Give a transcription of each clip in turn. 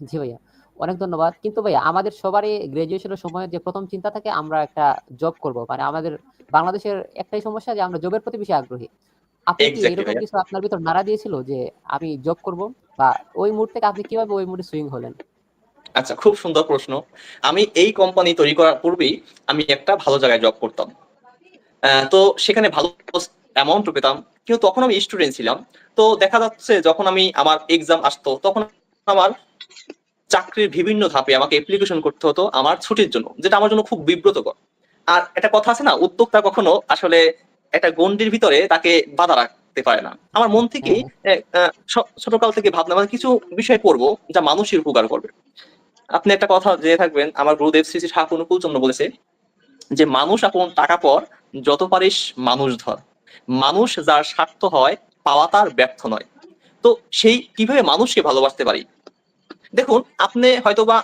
জি ভাইয়া। অনেক ধন্যবাদ। কিন্তু ভাইয়া আমাদের সবারই গ্র্যাজুয়েশনের সময় যে ১ম চিন্তা থাকে আমরা একটা জব করব। মানে আমাদের বাংলাদেশের একটাই সমস্যা যে আমরা জবের প্রতি বেশি আগ্রহী। আপনি কি এরকম কিছু আপনার ভিতর নাড়া দিয়েছিল যে আমি জব করব? বা ওই মুড থেকে আপনি কীভাবে ওই মুডে সুইং হলেন? আচ্ছা খুব সুন্দর প্রশ্ন। আমি এই কোম্পানি তৈরি করার পূর্বেই আমি একটা ভালো জায়গায় জব করতাম। তো সেখানে ভালো অ্যামাউন্টও পেতাম। কিন্তু তখন আমি স্টুডেন্ট ছিলাম। তো দেখা যাচ্ছে যখন আমি আমার এক্সাম আসতো তখন আমার চাকরির বিভিন্ন ধাপে আমাকে অ্যাপ্লিকেশন করতে হতো আমার ছুটির জন্য। যেটা আমার জন্য খুব বিব্রতকর। আর একটা কথা আছে না উদ্যোক্তা কখনো আসলে একটা গণ্ডির ভিতরে তাকে বাধা রাখতে পারে না। আমার মন আ ছোটকাল থেকে ভাবনা মানে কিছু বিষয় করব যা মানুষের উপকার করবে। আপনি একটা কথা জেনে থাকবেন আমার গুরুদেব শ্রী, শ্রী ঠাকুর অনুকূল চন্দ্র বলেছে যে, "মানুষ আপন টাকা পর যত পারিস মানুষ ধর। মানুষ যার স্বার্থ হয় পাওয়া তার ব্যর্থ নয়।" তো সেই কীভাবে মানুষকে ভালোবাসতে পারি? দেখুন আপনি হয়তোবা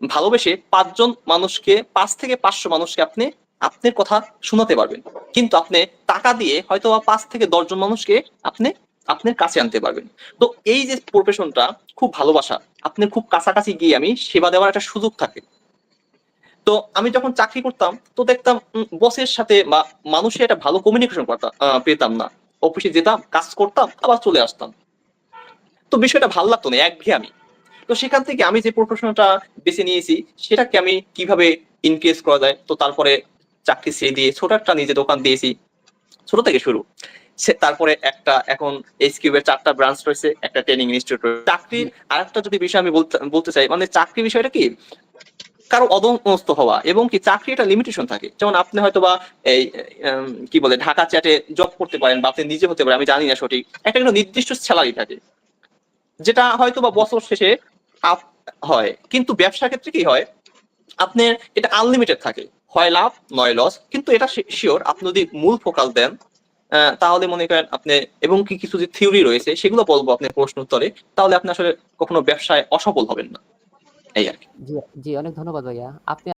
ভালোবেসে পাঁচজন মানুষকে পাঁচ থেকে ৫০০ মানুষকে আপনি আপনার কথা শোনাতে পারবেন। কিন্তু আপনি টাকা দিয়ে হয়তোবা পাঁচ থেকে দশজন মানুষকে আপনি আপনার কাছে আনতে পারবেন। তো এই যে প্রফেশনটা খুব ভালোবাসা। আপনি খুব কাছাকাছি গিয়ে আমি সেবা দেওয়ার একটা সুযোগ থাকে। তো আমি যখন চাকরি করতাম তো দেখতাম বসের সাথে বা মানুষের একটা ভালো কমিউনিকেশন করতাম পেতাম না। অফিসে যেতাম, কাজ করতাম, আবার চলে আসতাম। তো বিষয়টা ভালো লাগতো না, একঘেয়েমি। তো সেখান থেকে আমি যে প্রফেশনটা বেছে নিয়েছি সেটাকে আমি কীভাবে ইনক্রিজ করা যায়। তো তারপরে চাকরি ছেড়ে দিয়ে ছোট একটা নিজে দোকান দিয়েছি। ছোট থেকে শুরু। তারপরে একটা এখন এইচকিউ এর ৪ টা ব্রাঞ্চ রয়েছে, একটা ট্রেনিং ইনস্টিটিউট রয়েছে। চাকরির আরেকটা যদি বিষয় আমি বলতে চাই মানে চাকরি বিষয়টা কি? কারও অধমস্ত হওয়া এবং কি চাকরি একটা লিমিটেশন থাকে। যেমন আপনি হয়তোবা এই কি বলে ঢাকা চ্যাটে জব করতে পারেন বা আপনি নিজে হতে পারেন আমি জানি না সঠিক। একটা কিন্তু নির্দিষ্ট সেলারি থাকে। যেটা হয়তোবা বছর শেষে হয়। কিন্তু ব্যবসার ক্ষেত্রে কি হয়? আপনার এটা আনলিমিটেড থাকে। হয় লাভ, নয় লস। কিন্তু এটা শিওর আপনি যদি মূল ফোকাস দেন তাহলে মনে করেন আপনি, এবং কি কিছু যে থিওরি রয়েছে, সেগুলো বলব আপনার প্রশ্ন উত্তরে। তাহলে আপনি আসলে কখনো ব্যবসায় অসফল হবেন না। এই আর কি জি, অনেক ধন্যবাদ ভাইয়া। আপনি